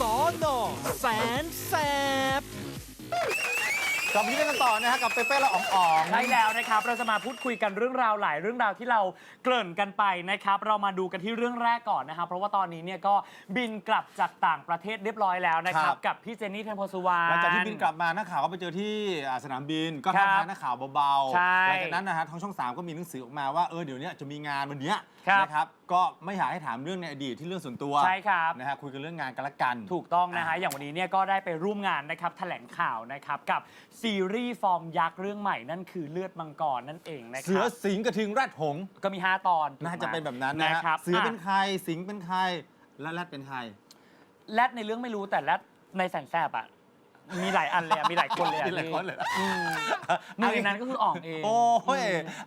สอนอแสนแสบกลับมาที่กันต่อนะฮะกับเปเป้และอ๋องอ๋อง ใช่แล้วนะครับ เราจะมาพูดคุยกันเรื่องราวหลายเรื่องราวที่เราเกริ่นกันไปนะครับ เรามาดูกันที่เรื่องแรกก่อนนะครับ เพราะว่าตอนนี้เนี่ยก็บินกลับจากต่างประเทศเรียบร้อยแล้วนะครับกับพี่เจนนี่เทยนโพสุวรรณ หลังจากที่บินกลับมานักข่าวก็ไปเจอที่อ่าสนามบินก็ครัทับกทายนักข่าวเบาใช่หลังจากนั้นนะฮะทางช่อง 3 ก็มีหนังสือออกมาว่าเออเดี๋ยวเนี้ยจะมีงานวันเนี้ยครับนะครับ ก็ไม่อยากให้ถามเรื่องในอดีตที่เรื่องส่วนตัวใช่ครับ นะฮะคุยกันเรื่องงานกันละกัน ถูกต้องนะฮะอ่าอย่างวันนี้เนี่ยก็ได้ไปร่วมงานนะครับแถลงข่าวนะครับกับซีรีส์ฟอร์มยักษ์เรื่องใหม่นั่นคือเลือดมังกรนั่นเองนะคเสือรับสิงห์กระทิงแรดหงส์ก็มี 5 ตอนน่าถูกไหมจะเป็นแบบนั้นนะฮะครับเสือเป็นอะใครสิงห์เป็นใครและแรดเป็นใครแรดในเรื่องไม่รู้แต่แรดในแสนแสบอะ มีหลายอันเลยอะมีหลายคนเลยอะมีหลายคนเลยอืมหนึ่งในนั้นก็คืออ่องเอง โอ้ย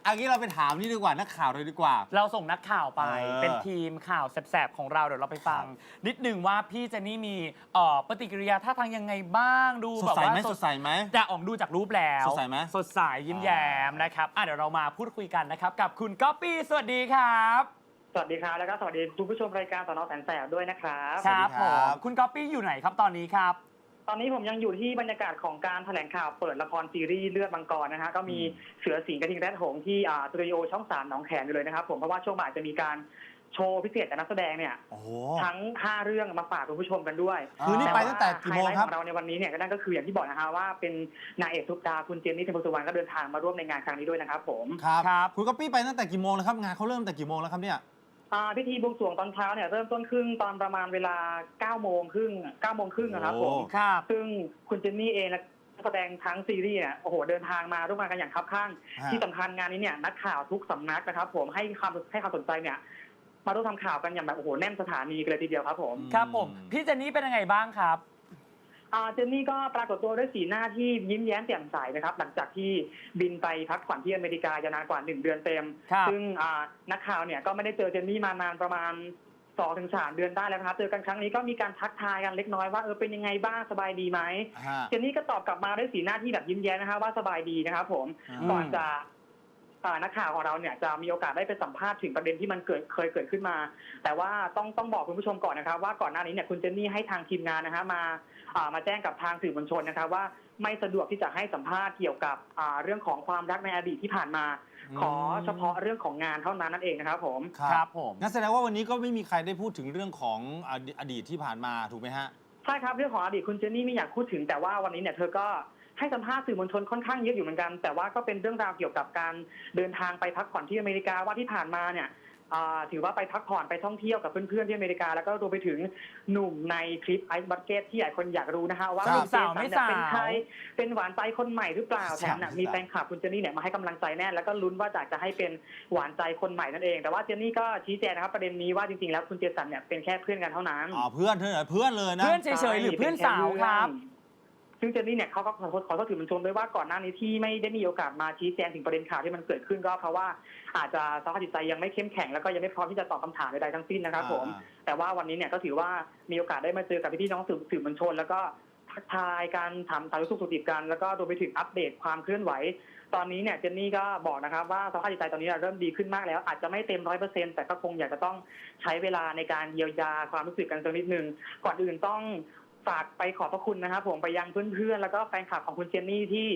อันนี้เราไปถามนี่ดีกว่านักข่าวเลยดีกว่า เราส่งนักข่าวไปเออเป็นทีมข่าวแสบๆของเราเดี๋ยวเราไปฟัง นิดหนึ่งว่าพี่เจนนี่มีเอ่อปฏิกิริยาท่าทางยังไงบ้างดูสดแบบใสว่าไหมสดใสไหมแต่อ่องดูจากรูปแล้วสดใสไหม สดใสยิ้มแย้มนะครับอะเดี๋ยวเรามาพูดคุยกันนะครับกับคุณก๊อปปี้สวัสดีครับสวัสดีครับ แล้วก็สวัสดีทุกผู้ชมรายการสอนอแสนแสบด้วยนะครับ ค รับสวัสดีผครับมคุณก๊อปปี้อยู่ไหนครับตอนนี้ครับ ตอนนี้ผมยังอยู่ที่บรรยากาศของการแถลงข่าวเปิดละครซีรีส์เลือดมังกรนะฮะก็มีเสือสิงห์กระทิงแรดหงส์ที่อ่าสตูดิโอช่องสามหนองแขมอยู่เลยนะครับ ผมเพราะว่าช่วงบ่ายจะมีการโชว์พิเศษจากนักแสดงเนี่ย โอ้โหทั้ง 5 เรื่องมาฝากคุณผู้ชมกันด้วยคืนนี้ไปตั้งแต่กี่โมงครับไฮไลท์ของเราในวันนี้เนี่ยก็นั่นก็คืออย่างที่บอกนะฮะว่าเป็นนางเอกทุกดาคุณเจนนี่เทมโพสุวรรณก็เดินทางมาร่วมในงานครั้งนี้ด้วยนะครับผม ครับ ครับ คุณก๊อปปี้ไปตั้งแต่กี่โมงแล้วครับ งานเขาเริ่มตั้งแต่กี่โมงแล้วครับเนี่ย อ่าพิธีบวงสรวงตอนเช้าเนี่ยเริ่มต้นครึ่งตอนประมาณเวลา9โมงครึ่ง9โมงครึ่งนะครับผมโอ้ครับ ซึ่งคุณเจนนี่เองและนักแสดงทั้งซีรีส์เนี่ยโอ้โหเดินทางมาร่วมงานกันอย่างคับข้าง ฮะ ที่สำคัญงานนี้เนี่ยนักข่าวทุกสำนักนะครับ ผมให้ความให้ความสนใจเนี่ย มาร่วมทำข่าวกันอย่างแบบโอ้โหแน่นสถานีกันเลยทีเดียวครับผม ครับผม พี่เจนนี่เป็นยังไงบ้างครับอ่า เจนนี่ก็ปรากฏตัวด้วยสีหน้าที่ยิ้มแย้มแจ่มใสนะครับ หลังจากที่บินไปพักผ่อนที่อเมริกายาวนานกว่าหนึ่งเดือนเต็ม ครับซึ่งอ่านักข่าวเนี่ยก็ไม่ได้เจอเจนนี่มานานประมาณสองถึงสามเดือนได้แล้วนะครับ เจอกันครั้งนี้ก็มีการทักทายกันเล็กน้อยว่าเออเป็นยังไงบ้างสบายดีไหม ฮะ เจนนี่ก็ตอบกลับมาด้วยสีหน้าที่แบบยิ้มแย้มนะคะว่าสบายดีนะครับผม อืม ก่อนจะอ่า นักข่าวของเราเนี่ยจะมีโอกาสได้ไปสัมภาษณ์ถึงประเด็นที่มันเกิดเคยเกิดขึ้นมา แต่ว่าต้องต้องบอกคุณผู้ชมก่อนนะครับ ว่าก่อนหน้านี้เนี่ยคุณเจนนี่ให้ทางทีมงานนะฮะมาอ่ามาแจ้งกับทางสื่อมวลชนนะครับว่าไม่สะดวกที่จะให้สัมภาษณ์เกี่ยวกับอ่าเรื่องของความรักในอดีตที่ผ่านมา ขอเฉพาะเรื่องของงานเท่านั้นนั่นเองนะครับผมครับผมงั้นแสดงว่าวันนี้ก็ไม่มีใครได้พูดถึงเรื่องของอดีอดีตที่ผ่านมาถูกไหมฮะใช่ครับเรื่องของอดีตคุณเจนนี่ไม่อยากพูดถึงแต่ว่าวันนี้เนี่ยเธอก็ ให้สัมภาษณ์สื่อมวลชนค่อนข้างเยอะอยู่เหมือนกัน แต่ว่าก็เป็นเรื่องราวเกี่ยวกับการเดินทางไปพักผ่อนที่อเมริกาว่าที่ผ่านมาเนี่ยอ่าถือว่าไปพักผ่อนไปท่องเที่ยวกับเพื่อนๆที่อเมริกา แล้วก็รวมไปถึงหนุ่มในคลิปไอซ์บัตเก็ตที่หลายคนอยากรู้นะคะว่าครับหนุ่มเจสันเนี่ยเป็นใครสาวไม่สาวเป็นหวานใจคนใหม่หรือเปล่าแถมน่ะสาวมีแฟนคลับคุณเจนนี่เนี่ยมาให้กำลังใจแน่นแล้วก็ลุ้นว่าอยากจะให้เป็นหวานใจคนใหม่นั่นเอง แต่ว่าเจนนี่ก็ชี้แจงนะครับประเด็นนี้ว่าจริงๆแล้วคุณเจสันเนี่ยเป็นแค่เพื่อนกันเท่านั้นอ๋อเพื่อนเธอเหรอเพื่อนเลยนะเพื่อนเฉยๆหรือเพื่อนสาวครับ ซึ่งเจนนี่เนี่ยเขาก็ขอโทษขอโทษสื่อมวลชนด้วยว่าก่อนหน้านี้ที่ไม่ได้มีโอกาสมาชี้แจงถึงประเด็นข่าวที่มันเกิดขึ้นก็เพราะว่าอาจจะสภาพจิตใจยังไม่เข้มแข็งแล้วก็ยังไม่พร้อมที่จะตอบคำถามใดๆทั้งสิ้นนะครับผม แต่ว่าวันนี้เนี่ยก็ถือว่ามีโอกาสได้มาเจอกับพี่ๆน้องสื่อสื่อมวลชน แล้วก็ทักทายการถามสารทุกข์สุขดิบกันแล้วก็รวมไปถึงอัปเดตความเคลื่อนไหว ตอนนี้เนี่ยเจนนี่ก็บอกนะครับว่าสภาพจิตใจตอนนี้เริ่มดีขึ้นมากแล้ว อาจจะไม่เต็มร้อยเปอร์เซ็นต์แต่ก็คงอยากจะต้องใช้เวลาในการเยียวยาความรู้สึกกันสักนิดหนึ่งก่อนอื่นต้อง ฝากไปขอบพระคุณนะครับผมไปยังเพื่อนๆ แล้วก็แฟนคลับของคุณเจนนี่ที่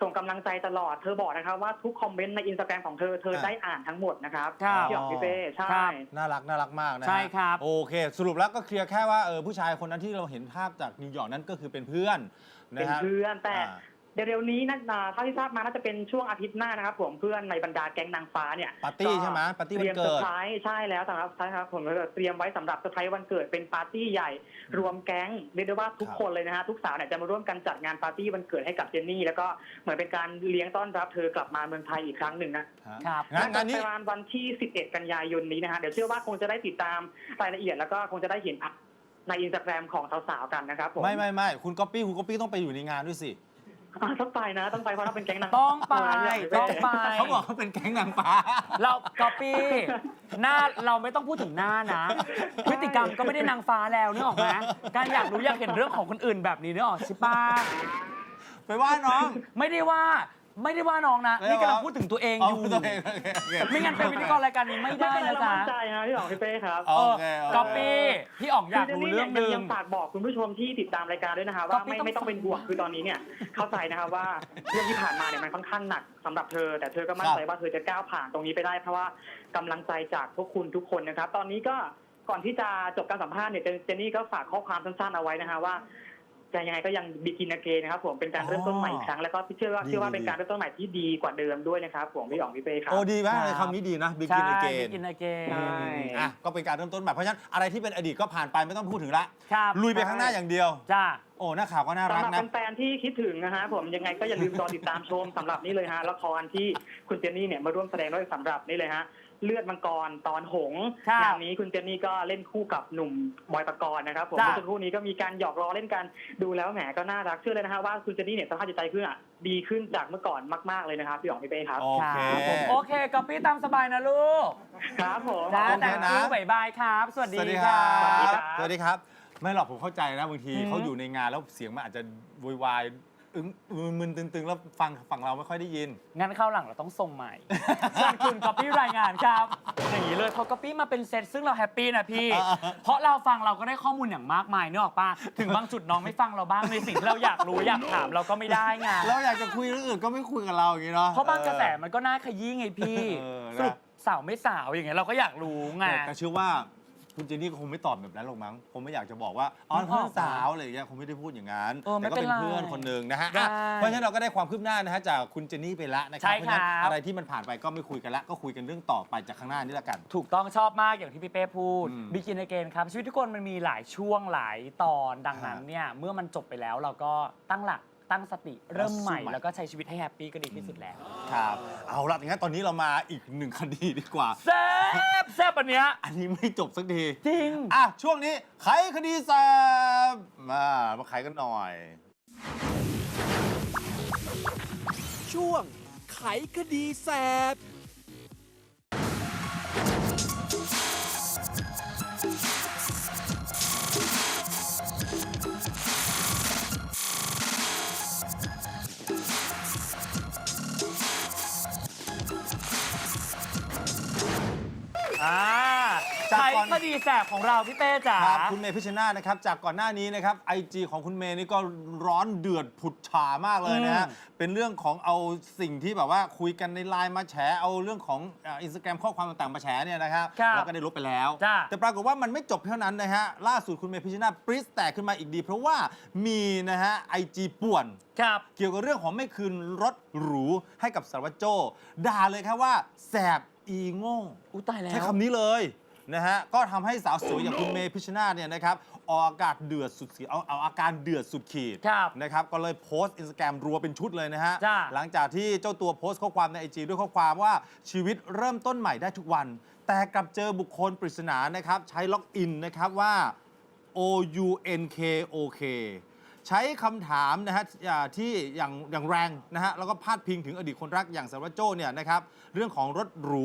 ส่งกำลังใจตลอด เธอบอกนะครับว่าทุกคอมเมนต์ในอินสตาแกรมของเธอ เธอได้อ่านทั้งหมดนะครับครับ พี่อ๋องพี่เป้ใช่ ครับ น่ารักน่ารักมากนะฮะใช่ครับ โอเค สรุปแล้วก็เคลียร์แค่ว่าเออผู้ชายคนนั้นที่เราเห็นภาพจากนิวยอร์กนั้นก็คือเป็นเพื่อนนะเป็นฮะ เพื่อนแต่อ่า เร็วๆนี้นะอ่าเท่าที่ทราบมาน่าจะเป็นช่วงอาทิตย์หน้านะครับ ผมเพื่อนในบรรดาแก๊งนางฟ้าเนี่ยปาร์ตี้ใช่ไหมปาร์ตี้วันเกิดเตรียมเซอร์ไพรส์ใช่แล้วสำหรับใช่ครับผมก็เตรียมไว้สำหรับเซอร์ไพรส์วันเกิดเป็นปาร์ตี้ใหญ่ รวมแก๊งเรียกได้ว่าทุกครับคนเลยนะฮะทุกสาวเนี่ยจะมาร่วมกันจัดงานปาร์ตี้วันเกิดให้กับเจนนี่แล้วก็เหมือนเป็นการเลี้ยงต้อนรับเธอกลับมาเมืองไทยอีกครั้งหนึ่งนะฮะครับงานงานนี้ประมาณวันที่ 11 กันยายนนี้นะฮะเดี๋ยวเชื่อว่าคงจะได้ติดตามรายละเอียดแล้วก็คงจะได้เห็นในอินสตาแกรมของสาวๆกันนะครับผมไม่ไม่ไม่คุณก๊อปปี้คุณก๊อปปี้ต้องไปอยู่ในงานด้วยสิ อ่าต้องไปนะ ต้องไปเพราะเราเป็นแก๊งนางต้องไปฟ้าต้องไป เขาบอกเขาเป็นแก๊งนางฟ้า เราก๊อปปี้หน้าเราไม่ต้องพูดถึงหน้านะพฤติกรรมก็ไม่ได้นางฟ้าแล้วนึกออกไหมการอยากรู้อยากเห็นเรื่องของคนอื่นแบบนี้นึกออกใช่ปะไปว่าน้อง ไม่ได้ว่า ไม่ได้ว่าน้องนะไม่ได้นี่กำลังว่าพูดถึงตัวเองเอาอยู่ ตัวเองโอเคโอเคไม่งั้นเป็นพิธีกรรายการนี้ไม่ไม่ได้เป็นไรนะเราจ๊ะมั่นใจนะพี่อ๋องพี่เป้ครับโอเคโอเค ก๊อปปี้พี่อ๋องอยากรู้เรื่องหคืนึ่ยังงฝากบอกคุณผู้ชมที่ติดตามรายการด้วยนะคะว่าก็ไม่ไม่ต้อง ไม่ต้องเป็นห่วงคือตอนนี้เนี่ย เข้าใจนะคะว่าเรื่องที่ผ่านมาเนี่ยมันค่อนข้างหนักสำหรับเธอ แต่เธอก็มั่นใจว่าเธอจะก้าวผ่านตรงนี้ไปได้ เพราะว่ากำลังใจจากพวกคุณทุกคนนะครับ ตอนนี้ก็ก่อนที่จะจบการสัมภาษณ์เนี่ยเจนเจนนี่ก็ฝากข้อความสั้นๆเอาไว้นะคะว่า จะยังไงก็ยังบิกินเกนะครับผมเป็นการเริ่มต้นใหม่อีกครั้งแล้วก็เชื่อว่าดีเชื่อว่าดีเป็นการเริ่มต้นใหม่ที่ดีกว่าเดิมด้วยนะครับผมพี่อ๋องพี่เป้ครับ โอ้ดีมากเลยครับคำนี้ดีนะ ใช่ begin again begin again ใช่ อะก็เป็นการเริ่มต้นใหม่เพราะฉะนั้นอะไรที่เป็นอดีตก็ผ่านไปไม่ต้องพูดถึงละ ครับลุยไปข้างหน้าอย่างเดียว จ้า โอ้นักข่าวก็น่ารักสำหรับนะแฟนๆที่คิดถึงนะฮะผมยังไงก็อย่าลืมรอติดตามชมสำหรับนี่เลยฮะละครที่คุณเจนนี่เนี่ยมาร่วมแสดงด้วยสำหรับนี่เลยฮะ เลือดมังกรตอนหงส์ครับงานนี้คุณเจนนี่ก็เล่นคู่กับหนุ่มบอยปกรณ์นะครับผมจ้ะ เมื่อสักครู่นี้ก็มีการหยอกล้อเล่นกันดูแล้วแหมก็น่ารักเชื่อเลยนะฮะว่าคุณเจนนี่เนี่ยสภาพจิตใจเพื่อดีขึ้นจากเมื่อก่อนมากๆเลยนะครับพี่อ๋องพี่เป้ครับโอเคครับผมโอเคก๊อปปี้ตามสบายนะลูกครับผม จ้าโอเคแต่นะงคิวบายบายครับ สวัสดีสวัสดีคครัรับ บ สวัสดีครับ ไม่หรอกผมเข้าใจนะบางทีอืม เขาอยู่ในงานแล้วเสียงมันอาจจะโวยวาย อึ้งมึนๆตึงๆ แล้วฟังฝั่งเราไม่ค่อยได้ยิน งั้นเข้าวหลังเราต้องส่งใหม่ส่วนคุณก๊อปปี้รายงานครับ อย่างนี้เลยพอก๊อปปี้มาเป็นเซตซึ่งเราแฮปปี้นะพี่ เพราะเราฟังเราก็ได้ข้อมูลอย่างมากมายเนกอะป้าถึงบางจุดน้องไม่ฟังเราบ้างในสิ่งที่เราอยากรู้อยากถามเราก็ไม่ได้ไงเราอยากจะคุยเรื่องอื่นก็ไม่คุยกับเราอย่างนี้เนาะเพราะบางกระแสมันก็น่าขยี้ไงพี่เออนะ สรุปสาวไม่สาวอย่างเงี้ยเราก็อยากรู้ไง แต่แต่เชื่อว่า คุณเจนนี่ก็คงไม่ตอบแบบนั้นหรอกมั้งผมไม่อยากจะบอกว่าอ๋อนึกอเพื่ออกนสาวอะไรอย่างเงี้ยคงไม่ได้พูดอย่างนั้นเออไม่แต่ก็เป็นเป็นไรเพื่อนคนหนึ่งนะฮะได้อะเพราะฉะนั้นเราก็ได้ความคืบหน้านะฮะจากคุณเจนนี่ไปละนะครัใช่เพราะฉะนั้นครับ อะไรที่มันผ่านไปก็ไม่คุยกันละก็คุยกันเรื่องต่อไปจากข้างหน้านี่ละกัน ถูกต้องชอบมากอย่างที่พี่เป้พูด อืมบิกินเกนครับ ชีวิตทุกคนมันมีหลายช่วงหลายตอนดังนั้นฮะเนี่ย เมื่อมันจบไปแล้วเราก็ตั้งหลัก ตั้งสติเริ่มใหม่สู้ใหม่ แล้วก็ใช้ชีวิตให้แฮปปี้ก็ดีที่สุดแล้วครับ เอาละงั้นตอนนี้เรามาอีกหนึ่งคดีดีกว่า แซ่บแซ่บอันเนี้ยอันนี้ไม่จบสักที จริง อะ ช่วงนี้ไขคดีแซมมามาไขกันหน่อย ช่วงไขคดีแสบ อ่า จากใช้ก่อน คดีแสบของเราพี่เป้จ๋า ครับคุณเมย์พิชชนาธิ์นะครับจากก่อนหน้านี้นะครับไอจของคุณเมย์นี่ก็ร้อนเดือดผุดฉามากเลยนะฮะอืมเป็นเรื่องของเอาสิ่งที่แบบว่าคุยกันในไลน์มาแฉเอาเรื่องของอินสตาแกรมข้อความต่างๆมาแฉเนี่ยนะครับครับแล้วก็ได้ลบไปแล้ว จ้ะ แต่ปรากฏว่ามันไม่จบเท่านั้นนะฮะล่าสุดคุณเมย์พิชชนาธิ์ปริสแตกขึ้นมาอีกดี เพราะว่ามีนะฮะไอจีป่วน ครับ เกี่ยวกับเรื่องของไม่คืนรถหรูให้กับสารวัตรโจด่าเลยครับว่าแสบอีโง่ อุ้ยตายแล้ว ใช้คำนี้เลย นะฮะก็ทำให้สาวสวยอย่างคุณเมย์พิชชนาธิ์เนี่ยนะครับออกอากาศเดือดสุดขีดเอาเอาอาการเดือดสุดขีดครับนะครับก็เลยโพสต์อินสตาแกรมรัวเป็นชุดเลยนะฮะ จ้าหลังจากที่เจ้าตัวโพสต์ข้อความในไอจด้วยข้อความว่าชีวิตเริ่มต้นใหม่ได้ทุกวัน แต่กลับเจอบุคคลปริศนานะครับ ใช้ล็อกอินนะครับว่า O U N K O K ใช้คำถามนะฮะอ่าที่อย่างอย่างแรงนะฮะแล้วก็พาดพิงถึงอดีตคนรักอย่างสารวัตรโจ้เนี่ยนะครับเรื่องของรถหรู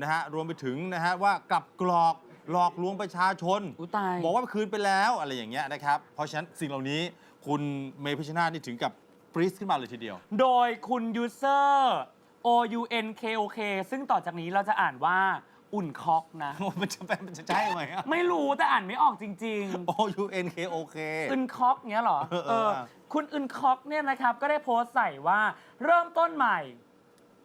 นะฮะรวมไปถึงนะฮะว่ากลับกรอกหลอกลวงประชาชน อุ้ยตาย บอกว่าคืนไปแล้วอะไรอย่างเงี้ยนะครับ เพราะฉะนั้นสิ่งเหล่านี้คุณเมย์พิชชนาธิ์นี่ถึงกับปริสขึ้นมาเลยทีเดียว โดยคุณยูเซอร์ O U N K O K ซึ่งต่อจากนี้เราจะอ่านว่าอุ่นคอกนะ มันจะเป็นมันจะใช่ไหมอะ ไม่รู้แต่อ่านไม่ออกจริงๆ O U N K O K อึนคอกเนี้ยเหรอเออเออเออ คุณอึนคอกเนี่ยนะครับ ก็ได้โพสต์ใส่ว่าเริ่มต้นใหม่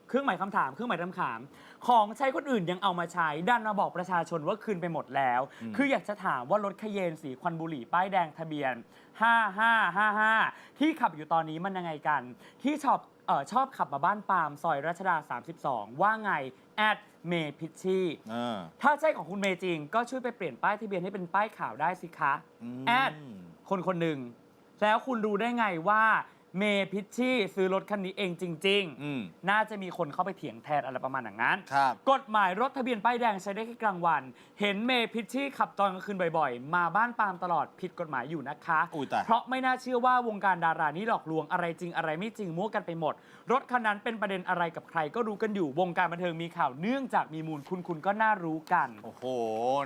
เครื่องหมายคำถาม เครื่องหมายคำถาม ของใช้คนอื่นยังเอามาใช้ ดันมาบอกประชาชนว่าคืนไปหมดแล้ว คืออยากจะถามว่ารถคเยนสีควันบุหรี่ป้ายแดงทะเบียน 5555 ที่ขับอยู่ตอนนี้มันยังไงกัน ที่ชอบเออชอบขับมาบ้านปาล์มซอยรัชดา 32 ว่าไงแอดเมพิชชี่เออถ้าใช่ของคุณเมย์จริง ก็ช่วยไปเปลี่ยนป้ายทะเบียนให้เป็นป้ายขาวได้สิคะมแอดคนคนหนึ่งแล้วคุณรู้ได้ไงว่า เมพิชชี่ซื้อรถคันนี้เองจริง อืม ๆ น่าจะมีคนเข้าไปเถียงแทนอะไรประมาณอย่างนั้น ครับ กฎหมายรถทะเบียนป้ายแดงใช้ได้แค่กลางวัน เห็นเมพิชชี่ขับตอนกลางคืนบ่อยๆ มาบ้านปาล์มตลอดผิดกฎหมายอยู่นะคะ อุ้ยตาย เพราะไม่น่าเชื่อว่าวงการดารานี่หลอกลวงอะไรจริงอะไรไม่จริงมั่วกันไปหมด รถคันนั้นเป็นประเด็นอะไรกับใครก็รู้กันอยู่วงการบันเทิงมีข่าวเนื่องจากมีมูลคุณคุณก็น่ารู้กัน โอ้โห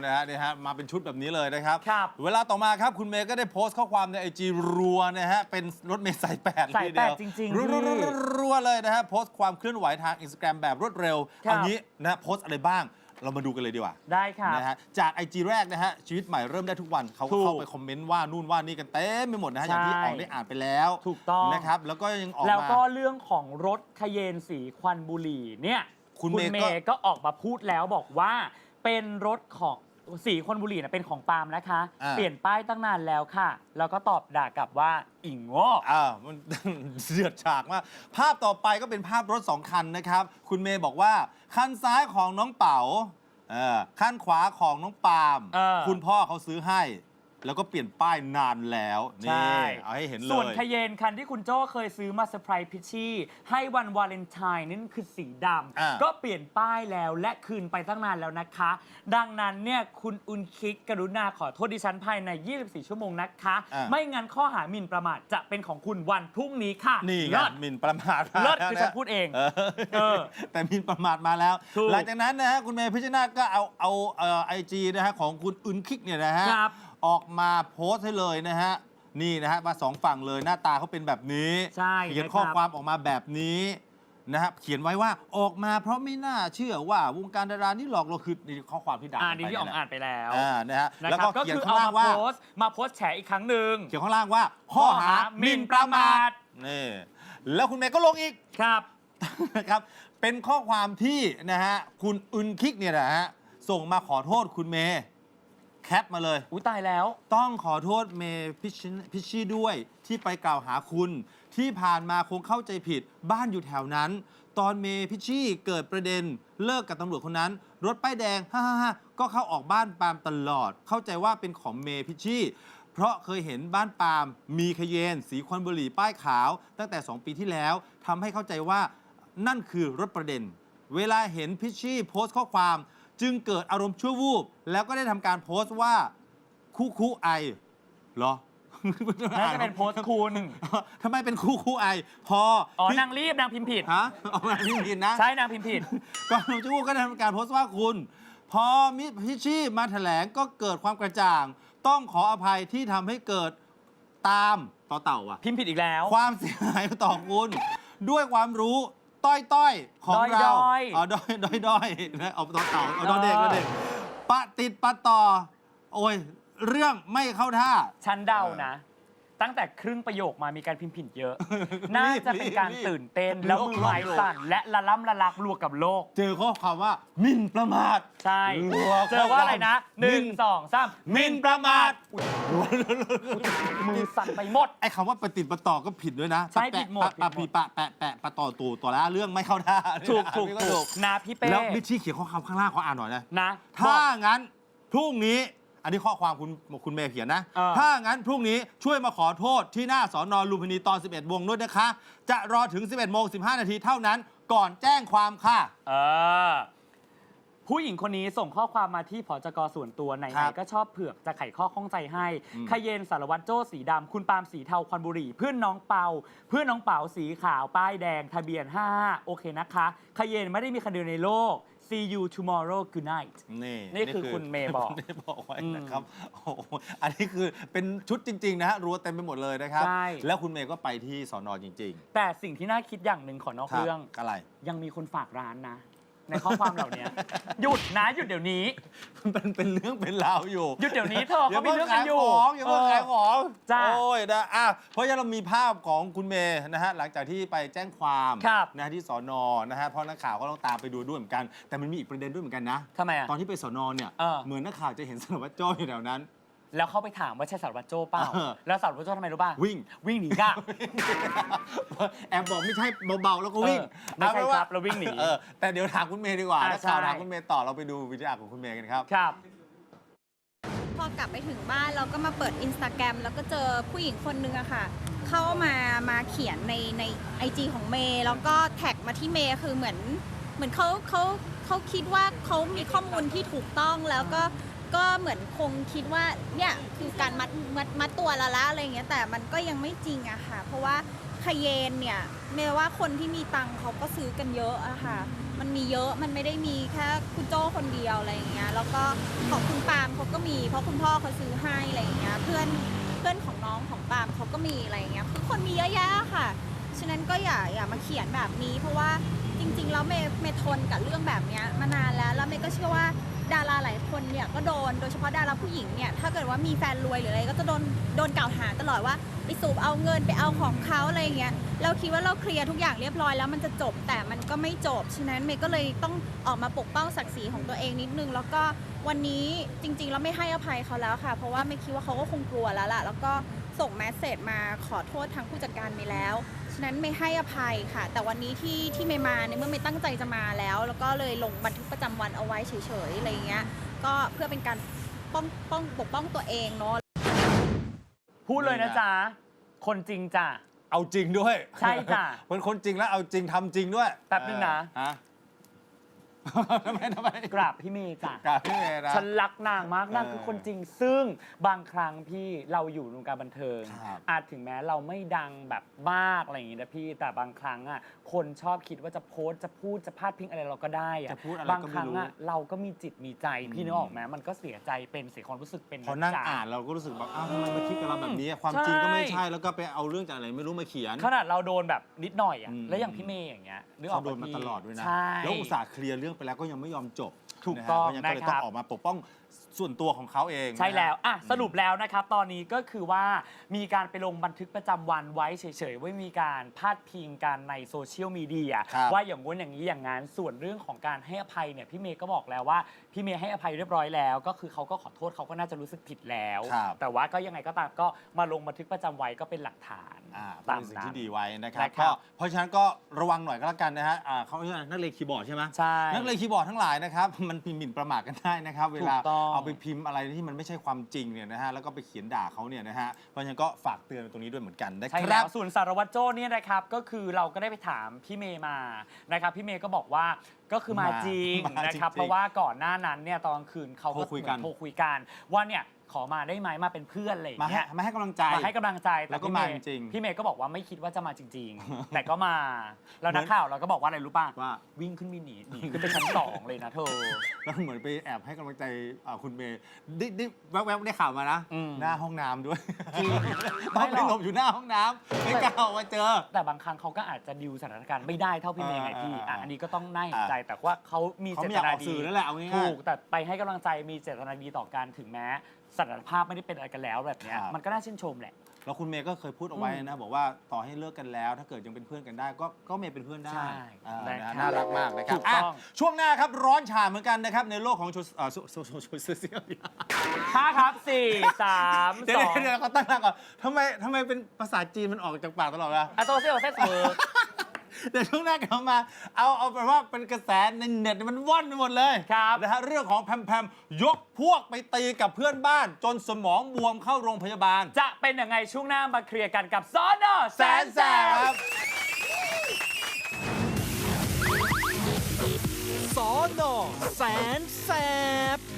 นะฮะนี่ฮะ มาเป็นชุดแบบนี้เลยนะครับ ครับ เวลาต่อมาครับ คุณเมย์ก็ได้โพสต์ข้อความในไอจีรัวนะฮะ เป็นรถเมย์สายแปดสายทีแปเดีดยวจริงๆรัวพี่ๆรัวๆเลยนะฮะโพสต์ความเคลื่อนไหวทางอินสตาแกรมแบบรวดเร็วครับ เอางี้นะโพสต์อะไรบ้าง เรามาดูกันเลยดีกว่าได้ค่ะนะฮะจากไอจีแรกนะฮะชีวิตใหม่เริ่มได้ทุกวันเขาก็ถูกเข้าไปคอมเมนต์ว่านู่นว่านี่กันเต็มไปหมดนะฮะอย่างที่ใช่ ออกได้อ่านไปแล้วถูกต้องนะครับแล้วก็ยังออกแล้วมา ก็เรื่องของรถคเยนสีควันบุหรี่เนี่ยคุณเมย์ก็ย์ก็ออกมาพูดแล้วบอกว่า เป็นรถของ สีควันบุหรี่นะเป็นของปาล์มนะคะ อ่า เปลี่ยนป้ายตั้งนานแล้วค่ะ แล้วก็ตอบด่ากลับว่าอิงโง่ อ่ามัน เดือดฉากมาก ภาพต่อไปก็เป็นภาพรถสองคันนะครับ คุณเมย์บอกว่า คันซ้ายของน้องเป๋าเออคันขวาของน้องปาล์มเออ คุณพ่อเขาซื้อให้ แล้วก็เปลี่ยนป้ายนานแล้วใช่ นี่เอาให้เห็นเลย ส่วนคเยนคันที่คุณโจ้เคยซื้อมาเซอร์ไพรส์พิชชี่ให้วันวาเลนไทน์นั่นคือสีดอ่าำก็เปลี่ยนป้ายแล้วและคืนไปตั้งนานแล้วนะคะ ดังนั้นเนี่ยคุณอุนคิกกรุณาขอโทษดิฉันภายใน 24 ชั่วโมงนะคะ อ่า ไม่งั้นข้อหาหมิ่นประมาทจะเป็นของคุณวันพรุ่งนี้ค่ะนี่ไงเลิศ หมินประมาทมาเลิศแล้วคือนะฉันพูดเองเออเออแต่หมินประมาทมาแล้ว ถูกหลังจากนั้นนะฮะคุณเมย์พิชชนาธิ์ก็เอาเอาไอจีนะฮะของคุณอึนคิกเนี่ยนะฮะครับ ออกมาโพสต์ให้เลยนะฮะ นี่นะฮะมาสองฝั่งเลยหน้าตาเขาเป็นแบบนี้ใช่เขียนนะครับข้อความออกมาแบบนี้นะครับเขียนไว้ว่าออกมาเพราะไม่น่าเชื่อว่าวงการดารานี่หลอกเราคือนี่ข้อความที่ดังอ่าไปนี่ที่ออกเยอ่านไปแล้วอ่านะฮะนะแล้วครัก็บก็เขียนคือข้างเอาล่างมาว่า โพสต์มาโพสต์แฉอีกครั้งหนึ่ง เขียนข้างล่างว่าข้อหาหมิ่นประมาทนี่แล้วคุณเมย์ก็ลงอีก ครับ นะครับ เป็นข้อความที่นะฮะคุณอึนคิกเนี่ยนะฮะส่งมาขอโทษคุณเมย์ แคปมาเลย อุ้ยตายแล้ว ต้องขอโทษเมย์พิชพิชชี่ด้วยที่ไปกล่าวหาคุณ ที่ผ่านมาคงเข้าใจผิดบ้านอยู่แถวนั้น ตอนเมย์พิชชี่เกิดประเด็นเลิกกับตำรวจคนนั้น รถป้ายแดงฮ่าฮ่าก็เข้าออกบ้านปาล์มตลอด เข้าใจว่าเป็นของเมย์พิชชี่ เพราะเคยเห็นบ้านปาล์มมีขยเยน สีควันบุหรี่ป้ายขาว ตั้งแต่ 2 ปีที่แล้วทำให้เข้าใจว่านั่นคือรถประเด็น เวลาเห็นพิชชี่โพสต์ข้อความ จึงเกิดอารมณ์ชั่ววูบ แล้วก็ได้ทำการโพสต์ว่าคู่คู่ไอเหรอ น่าจะเป็นโพสต์คุณ ทำไมเป็นคู่คู่ไอ พออ๋อพี่นางรีบ นางพิมพ์ผิด ฮะเอามาพี่ผิดนะ ใช่นางพิมพ์ผิด ก่อนหนุ่มจู้ก็ได้ทำการโพสต์ว่าคุณ พอมิพิชชี่มาแถลงก็เกิดความกระจ่าง ต้องขออภัยที่ทำให้เกิดตามต่อเต่าอะพิมพ์ผิดอีกแล้ว ความเสียหายต่อคุณ ด้วยความรู้ ต้อยต้อยๆของเราด้อยๆอ๋อด้อยด้อยด้อยนะเอาต่อเต่าเอาดอเด็กเออดอเด็กปะติดปะต่อ โอ้ย เรื่องไม่เข้าท่า ฉันเดานะ ตั้งแต่ครึ่งประโยคมามีการพิมพ์ผิดเยอะ น่าจะเป็นการรีบตื่นเต้น แล้วโลกมือไม้โลกสั่นและละล่ำละลักลวกกับโลก เจอข้อความว่าหมิ่นประมาท ใช่ลวกเจอว่าอะไรนะหนึ่งหมิ่นสองสามหมิ่นประมาทมือสั่นไปหมด ไอ้คำว่าปะติดปะต่อก็ผิดด้วยนะใช่ผิดหมด ปะผิดหมดปะปีปะแปะแปะปะต่อตูตัวแล้วเรื่องไม่เข้าท่าถูกถูกอันนี้ถูกนะพี่เป้แล้วมิชชี่เขียนข้อความข้างล่างขออ่านหน่อยนะนะถ้าบอกงั้นพรุ่งนี้ อันนี้ข้อความคุณคุณเมย์เขียนนะ เออ ถ้างั้นพรุ่งนี้ช่วยมาขอโทษที่หน้าสอนอลุมพินีตอน 11โมงด้วยนะคะ จะรอถึง 11โมง15 นาทีเท่านั้น ก่อนแจ้งความค่ะ เออผู้หญิงคนนี้ส่งข้อความมาที่ผอจกส่วนตัวไหนครับๆก็ชอบเผือกจะไขข้อข้องใจให้อืมขยเยนสารวัตรโจ้สีดำคุณปาล์มสีเทาควันบุหรี่เพื่อนน้องเปา เพื่อนน้องเปาสีขาวป้ายแดง ทะเบียน55โอเคนะคะขยเยนไม่ได้มีคันเดียวในโลก see you tomorrow good night นี่นี่คือคุณเมย์บอกได้บอกไว้อืมนะครับโอ้โหอันนี้คือเป็นชุดจริง ๆ นะฮะรัวเต็มไปหมดเลยนะครับ ใช่ แล้วคุณเมย์ก็ไปที่สอนอจริงแต่สิ่งที่น่าคิดอย่างหนึ่งขอนอกๆคบเรื่อง อะไร ยังมีคนฝากร้านนะ ในข้อความเหล่านี้ หยุดนะหยุดเดี๋ยวนี้ มันเป็นเรื่องเป็นราวอยู่หยุดเดี๋ยวนี้เธออย่าเขามีเพิ่งเรื่องกัขานยอยู่ของอย่าเพิ่งเออขายของจ้าโอ้ยนะอะเพราะฉะนั้นเรามีภาพของคุณเมย์นะฮะหลังจากที่ไปแจ้งความครับนะฮะที่สอนอนะฮะเพราะนักข่าวก็ต้องตามไปดูด้วยเหมือนกัน แต่มันมีอีกประเด็นด้วยเหมือนกันนะทำไมอะตอนที่ไปสอนอเนี่ยเออเหมือนนักข่าวจะเห็นสารวัตรโจ้อยู่แถวนั้น แล้วเข้าไปถามว่าใช่สารวัตรโจ้เปล่า เออ แล้วสารวัตรโจ้ทำไมรู้ป่ะวิ่ง วิ่งหนีกะ แอบบอกไม่ใช่เบาๆ แล้วก็วิ่งเออไม่ใช่เอาเป็นครับแล้ววิ่งหนีเออแต่เดี๋ยวถามคุณเมย์ดีกว่าอะนักข่าวใช่ ถามคุณเมย์ต่อเราไปดูวิดีโอของคุณเมย์กันครับ ครับ พอกลับไปถึงบ้านเราก็มาเปิดอินสตาแกรมแล้วก็เจอผู้หญิงคนนึงอะค่ะ เข้ามามาเขียนในในไอจของเมย์แล้วก็แท็กมาที่เมย์คือเหมือน เหมือนเขาเขาเขาคิดว่าเขามีข้อมูลที่ถูกต้องแล้วก็ ก็เหมือนคงคิดว่าเนี่ยคือการมัดมัดมัดตัวละละอะไรเงี้ยแต่มันก็ยังไม่จริงอะค่ะ เพราะว่าคาเยนเนี่ยเมย์ว่าคนที่มีตังค์เขาก็ซื้อกันเยอะอะค่ะ มันมีเยอะมันไม่ได้มีแค่คุณโจ้คนเดียวอะไรเงี้ยแล้วก็ของคุณปาล์มเขาก็มี เพราะคุณพ่อเขาซื้อให้อะไรเงี้ยเพื่อนเพื่อนของน้องของปาล์มเขาก็มีอะไรเงี้ยคือคนมีเยอะแยะค่ะฉะนั้นก็อย่าอย่ามาเขียนแบบนี้ เพราะว่าจริงๆแล้วเมย์เมย์ทนกับเรื่องแบบเนี้ยมานานแล้วแล้วเมย์ก็เชื่อว่า ดาราหลายคนเนี่ยก็โดนโดยเฉพาะดาราผู้หญิงเนี่ยถ้าเกิดว่ามีแฟนรวยหรืออะไรก็จะโดนโดนกล่าวหาตลอดว่าไปสูบเอาเงินไปเอาของเขาอะไรอย่างเงี้ยเราคิดว่าเราเคลียร์ทุกอย่างเรียบร้อยแล้วมันจะจบแต่มันก็ไม่จบฉะนั้นเมย์ก็เลยต้องออกมาปกป้องศักดิ์ศรีของตัวเองนิดนึง แล้วก็วันนี้จริงๆเราไม่ให้อภัยเขาแล้วค่ะ เพราะว่าไม่คิดว่าเขาก็คงกลัวแล้วล่ะแล้วก็ส่งแมสเซจมาขอโทษทางผู้จัดการเมย์แล้ว ฉะนั้นไม่ให้อภัยค่ะ แต่วันนี้ที่ที่ไม่มาในเมื่อไม่ตั้งใจจะมาแล้ว แล้วก็เลยลงบันทึกประจำวันเอาไว้เฉยๆอะไรอย่างเงี้ย ก็เพื่อเป็นการป้องป้องปกป้องตัวเองเนาะพูดเลยนะจ๊ะ คนจริงจ้ะ เอาจริงด้วย ใช่จ้ะ เป็นคนจริงแล้วเอาจริงทำจริงด้วย แป๊บนึงนะเออฮะ ทำไมทำไมกราบพี่เมย์จ้ะกราบพี่เมย์นะ ฉันรักนางมากนางเออคือคนจริง ซึ่งบางครั้งพี่เราอยู่ในวงการบันเทิง ครับอาจถึงแม้เราไม่ดังแบบมากอะไรอย่างงี้นะพี่แต่บางครั้งอะคนชอบคิดว่าจะโพสต์จะพูดจะพาดพิงอะไรเราก็ได้อะจะพูดอะไรบางก็คไม่รั้งรู้อะเราก็มีจิตมีใจพี่อืมนึกออกไหมมันก็เสียใจเป็นเสียความรู้สึกเป็นพอนั่งจ๊ะ อ่านเราก็รู้สึกแบบอ้าวทำไมมาคิดกับเราแบบนี้ความใช่จริงก็ไม่ใช่ แล้วก็ไปเอาเรื่องจากไหนไม่รู้มาเขียน ขนาดเราโดนแบบนิดหน่อยอะอืม แล้วอย่างพี่เมย์อย่างเงี้ยนึกออเขากโดนปะมาพี่ตลอดด้วยนะ ใช่ แล้วอุตส่าห์เคลียร์เรื่องไปแล้วก็ยังไม่ยอมจบถูกต้องนะฮะเพราะฉะนั้นก็เลยนะครับต้องออกมาปกป้องส่วนตัวของเขาเองใช่แล้วอะอืมสรุปแล้วนะครับ ตอนนี้ก็คือว่ามีการไปลงบันทึกประจำวันไว้เฉยๆว่ามีการพาดพิงกันในโซเชียลมีเดียครับว่าอย่างงู้นอย่างนี้อย่างนั้น ส่วนเรื่องของการให้อภัยเนี่ยพี่เมย์ก็บอกแล้วว่าพี่เมย์ให้อภัยเรียบร้อยแล้ว ก็คือเขาก็ขอโทษเขาก็น่าจะรู้สึกผิดแล้ว ครับ แต่ว่าก็ยังไงก็ตามก็มาลงบันทึกประจำไว้ก็เป็นหลักฐาน อ่าตามเป็นสิ่งนั้นที่ดีไว้นะครับนะครัก็บเพราะฉะนั้นก็ระวังหน่อยก็แล้วกันนะฮะอ่าเขาเรียกอะไรนักเลงคีย์บอร์ดใช่ไหม ใช่ นักเลงคีย์บอร์ดทั้งหลายนะครับ มันพิมพ์หมิ่นประมาทกันได้นะครับ เวลาถูกต้อง เอาไปพิมพ์อะไรที่มันไม่ใช่ความจริงเนี่ยนะฮะแล้วก็ไปเขียนด่าเขาเนี่ยนะฮะเพราะฉะนั้นก็ฝากเตือนตรงนี้ด้วยเหมือนกันนะคใช่รัแล้บ วส่วนสารวัตรโจ้เนี่ยนะครับก็คือเราก็ได้ไปถามพี่เมย์มานะครับพี่เมย์ก็บอกว่าก็คือมามาจริงมานะครับจริงๆเพราะว่าก่อนหน้านั้นเนี่ยตอนกลางคืนเขาก็โทรคุยกัน เหมือโทรคุยกันว่าเนี่ย ขอมาได้ไหมมาเป็นเพื่อนอะไรอย่างมาให้เงี้ยมาให้กำลังใจ มาให้กำลังใจแล้วก็พี่มาเย์จริงๆพี่เมย์ก็บอกว่าไม่คิดว่าจะมาจริง ๆ แต่ก็มาแล้วนักข่าวเราก็บอกว่าอะไรรู้ป่ะว่า วิ่งขึ้นบินหนีหนีขึ้นไปชั้นสองเลยนะเธอ แล้วเหมือนไปแอบให้กำลังใจอ่าคุณเมย์ได้ได้แวบๆได้ข่าวมานะ อืมหน้าห้องน้ำด้วยจริงต้องไม่ไปหรอก หลบอยู่หน้าห้องน้ำไม่กล้าออกมาเจอ แต่บางครั้งเขาก็อาจจะดิวสถานการณ์ไม่ได้เท่าพี่เมย์ไงพี่อ่าอะอันนี้ก็ต้องน่าเห็นใจแต่ว่าเขามีเขาเจไม่ตอยากนาออกดี สื่อนั่นแหละเอาง่ายๆถูก แต่ไปให้กำลังใจมีเจตนาดีต่อกันถึงแม้ สถานภาพไม่ได้เป็นอะไรกันแล้วแบบเนี้ยครับ มันก็น่าชื่นชมแหละ แล้วคุณเมย์ก็เคยพูดเอาไว้นะ บอกว่าต่อให้เลิกกันแล้ว ถ้าเกิดยังเป็นเพื่อนกันได้ ก็ก็เมย์เป็นเพื่อนได้ใช่อ่านะครับนะฮะน่ารักมากนะครัถูบกต้องอะช่วงหน้าครับร้อนฉ่าเหมือนกันนะครับในโลกของโซเอ่อโซโซโซโซโซเชียลมีเดียห้าครับสี่สามเดี๋ยสวองเดี๋ยวเขาตั้งหลักก่อนทำไมทำไมเป็นภาษาจีนมันออกจากปากตลอดเวลาอะโซเชียลเฟซบุ๊ก เดี๋ยวช่วงหน้ากลับมา เอาเอาเป็นว่าเป็นกระแสในเน็ตมันว่อนไปหมดเลยครับนะฮะเรื่องของแพมแพมยกพวกไปตีกับเพื่อนบ้าน จนสมองบวมเข้าโรงพยาบาล จะเป็นยังไงช่วงหน้ามาเคลียร์กันกับซอนอแสแสนนแสแสบบครับสอนอแสนแสบ